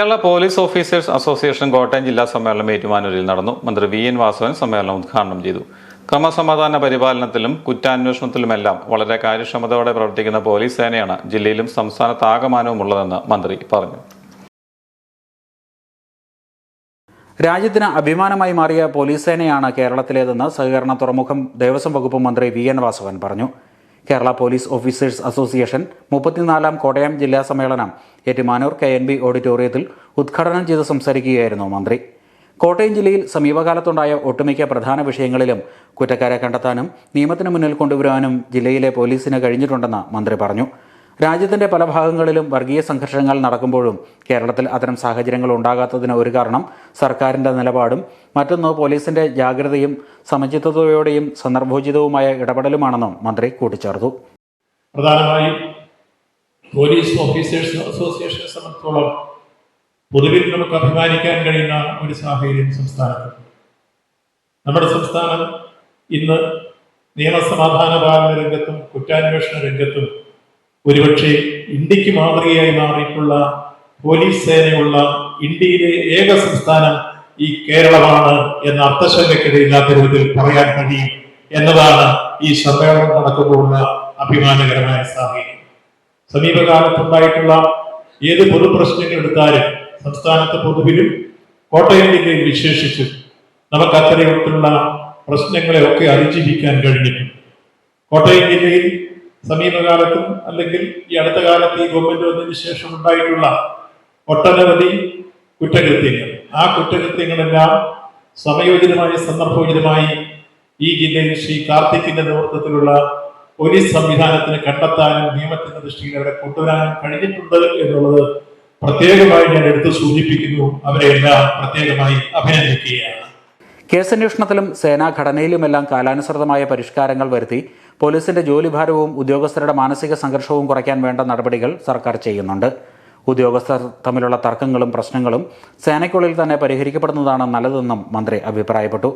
Kerala police officers association Kottayam ജില്ലാ സമ്മേളനം ഏറ്റുമാനൂരിൽ നടന്നു. മന്ത്രി വി എൻ വാസവൻ സമ്മേളനം ഉദ്ഘാടനം ചെയ്തു. ക്രമസമാധാന പരിപാലനത്തിലും കുറ്റാന്വേഷണത്തിലുമെല്ലാം വളരെ കാര്യക്ഷമതയോടെ പ്രവർത്തിക്കുന്ന പോലീസ് സേനയാണ് ജില്ലയിലും സംസ്ഥാനത്ത് ആകമാനവുമുള്ളതെന്ന് മന്ത്രി പറഞ്ഞു. രാജ്യത്തിന് അഭിമാനമായി മാറിയ പോലീസ് സേനയാണ് കേരളത്തിലേതെന്ന് സഹകരണ തുറമുഖം ദേവസ്വം വകുപ്പ് മന്ത്രി വി എൻ വാസവൻ പറഞ്ഞു. കേരള പോലീസ് ഓഫീസേഴ്സ് അസോസിയേഷൻ മുപ്പത്തിനാലാം കോട്ടയം ജില്ലാ സമ്മേളനം ഏറ്റുമാനൂർ കെ എൻ ബി ഓഡിറ്റോറിയത്തിൽ ഉദ്ഘാടനം ചെയ്ത് സംസാരിക്കുകയായിരുന്നു മന്ത്രി. കോട്ടയം ജില്ലയിൽ സമീപകാലത്തുണ്ടായ ഒട്ടുമിക്ക പ്രധാന വിഷയങ്ങളിലും കുറ്റക്കാരെ കണ്ടെത്താനും നിയമത്തിന് മുന്നിൽ കൊണ്ടുവരാനും ജില്ലയിലെ പോലീസിന് കഴിഞ്ഞിട്ടുണ്ടെന്ന് മന്ത്രി പറഞ്ഞു. രാജ്യത്തിന്റെ പല ഭാഗങ്ങളിലും വർഗീയ സംഘർഷങ്ങൾ നടക്കുമ്പോഴും കേരളത്തിൽ അത്തരം സാഹചര്യങ്ങൾ ഉണ്ടാകാത്തതിന് ഒരു കാരണം സർക്കാരിന്റെ നിലപാടും മറ്റൊന്ന് പോലീസിന്റെ ജാഗ്രതയും സമചിത്തതയോടെയും സന്ദർഭോചിതവുമായ ഇടപെടലുമാണെന്നും മന്ത്രി കൂട്ടിച്ചേർത്തു. പ്രധാനമായും പോലീസ് ഓഫീസേഴ്സ് അസോസിയേഷനെ സംബന്ധിച്ചോളം പൊതുവിൽ നമുക്ക് അഭിമാനിക്കാൻ കഴിയുന്ന ഒരു സാഹചര്യം സംസ്ഥാനത്ത്. നമ്മുടെ സംസ്ഥാനം ഇന്ന് നിയമസമാധാന പാലന രംഗത്തും കുറ്റാന്വേഷണ രംഗത്തും ഒരുപക്ഷെ ഇന്ത്യയ്ക്ക് മാതൃകയായി മാറിയിട്ടുള്ള പോലീസ് സേനയുള്ള ഇന്ത്യയിലെ ഏക സംസ്ഥാനം ഈ കേരളമാണ് എന്ന അർത്ഥശങ്കയ്ക്കിടയില്ലാത്ത രൂപത്തിൽ പറയാൻ കഴിയും എന്നതാണ് ഈ സമ്മേളനം നടക്കുമ്പോഴുള്ള അഭിമാനകരമായ സാഹചര്യം. സമീപകാലത്തുണ്ടായിട്ടുള്ള ഏത് പൊതുപ്രശ്നങ്ങൾ എടുത്താലും സംസ്ഥാനത്ത് പൊതുവിലും കോട്ടയം ജില്ലയിൽ വിശേഷിച്ചും നമുക്ക് അത്തരത്തിലുള്ള പ്രശ്നങ്ങളെ ഒക്കെ അതിജീവിക്കാൻ കഴിഞ്ഞിട്ടുണ്ട്. കോട്ടയം ജില്ലയിൽ സമീപകാലത്തും അല്ലെങ്കിൽ ഈ അടുത്ത കാലത്ത് ഈ ഗവൺമെന്റ് വന്നതിന് ശേഷം ഉണ്ടായിട്ടുള്ള ഒട്ടനവധി കുറ്റകൃത്യങ്ങൾ. ആ കുറ്റകൃത്യങ്ങളെല്ലാം സമയോചിതമായി സന്ദർഭോചിതമായി ഈ ജില്ലയിൽ ശ്രീ കാർത്തിക്കിന്റെ നേതൃത്വത്തിലുള്ള പോലീസ് സംവിധാനത്തിന് കണ്ടെത്താനും നിയമത്തിന്റെ ദൃഷ്ടിയിൽ അവരെ കൊണ്ടുവരാനും കഴിഞ്ഞിട്ടുണ്ട് എന്നുള്ളത് പ്രത്യേകമായി ഞാൻ എടുത്ത് സൂചിപ്പിക്കുന്നു. അവരെല്ലാം പ്രത്യേകമായി അഭിനന്ദിക്കുകയാണ്. കേസന്വേഷണത്തിലും സേനാ ഘടനയിലുമെല്ലാം കാലാനുസൃതമായ പരിഷ്കാരങ്ങൾ വരുത്തി പോലീസിന്റെ ജോലിഭാരവും ഉദ്യോഗസ്ഥരുടെ മാനസിക സംഘർഷവും കുറയ്ക്കാൻ വേണ്ട നടപടികൾ സർക്കാർ ചെയ്യുന്നുണ്ട്. ഉദ്യോഗസ്ഥർ തമ്മിലുള്ള തർക്കങ്ങളും പ്രശ്നങ്ങളും സേനയ്ക്കുള്ളിൽ തന്നെ പരിഹരിക്കപ്പെടുന്നതാണ് നല്ലതെന്നും മന്ത്രി അഭിപ്രായപ്പെട്ടു.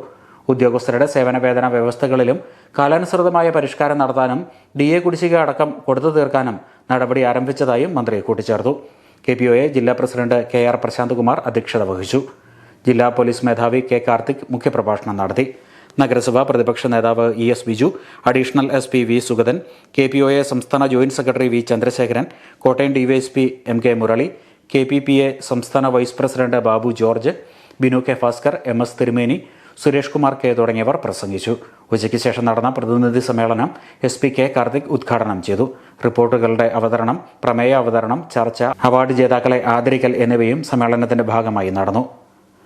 ഉദ്യോഗസ്ഥരുടെ സേവന വേതന വ്യവസ്ഥകളിലും കാലാനുസൃതമായ പരിഷ്കാരം നടത്താനും ഡി എ കുടിശ്ശിക അടക്കം കൊടുത്തു തീർക്കാനും നടപടി ആരംഭിച്ചതായും മന്ത്രി കൂട്ടിച്ചേർത്തു. കെ പി ഒ എ ജില്ലാ president K R Prashanth Kumar അധ്യക്ഷത വഹിച്ചു. ജില്ലാ പോലീസ് മേധാവി കെ കാർത്തിക് മുഖ്യപ്രഭാഷണം നടത്തി. നഗരസഭ പ്രതിപക്ഷ നേതാവ് E S Biju additional S P V Sugathan K P O A സംസ്ഥാന joint secretary V Chandrasekharan Kottayam DYSP M K Murali K P P A സംസ്ഥാന vice president Babu George Binu K Bhaskar M S Thirumeni Suresh Kumar K തുടങ്ങിയവർ പ്രസംഗിച്ചു. ഉച്ചയ്ക്ക് ശേഷം നടന്ന പ്രതിനിധി സമ്മേളനം S P K Karthik ഉദ്ഘാടനം ചെയ്തു. റിപ്പോർട്ടുകളുടെ അവതരണം പ്രമേയ അവതരണം ചർച്ച അവാർഡ് ജേതാക്കളെ ആദരിക്കൽ എന്നിവയും സമ്മേളനത്തിന്റെ ഭാഗമായി നടന്നു.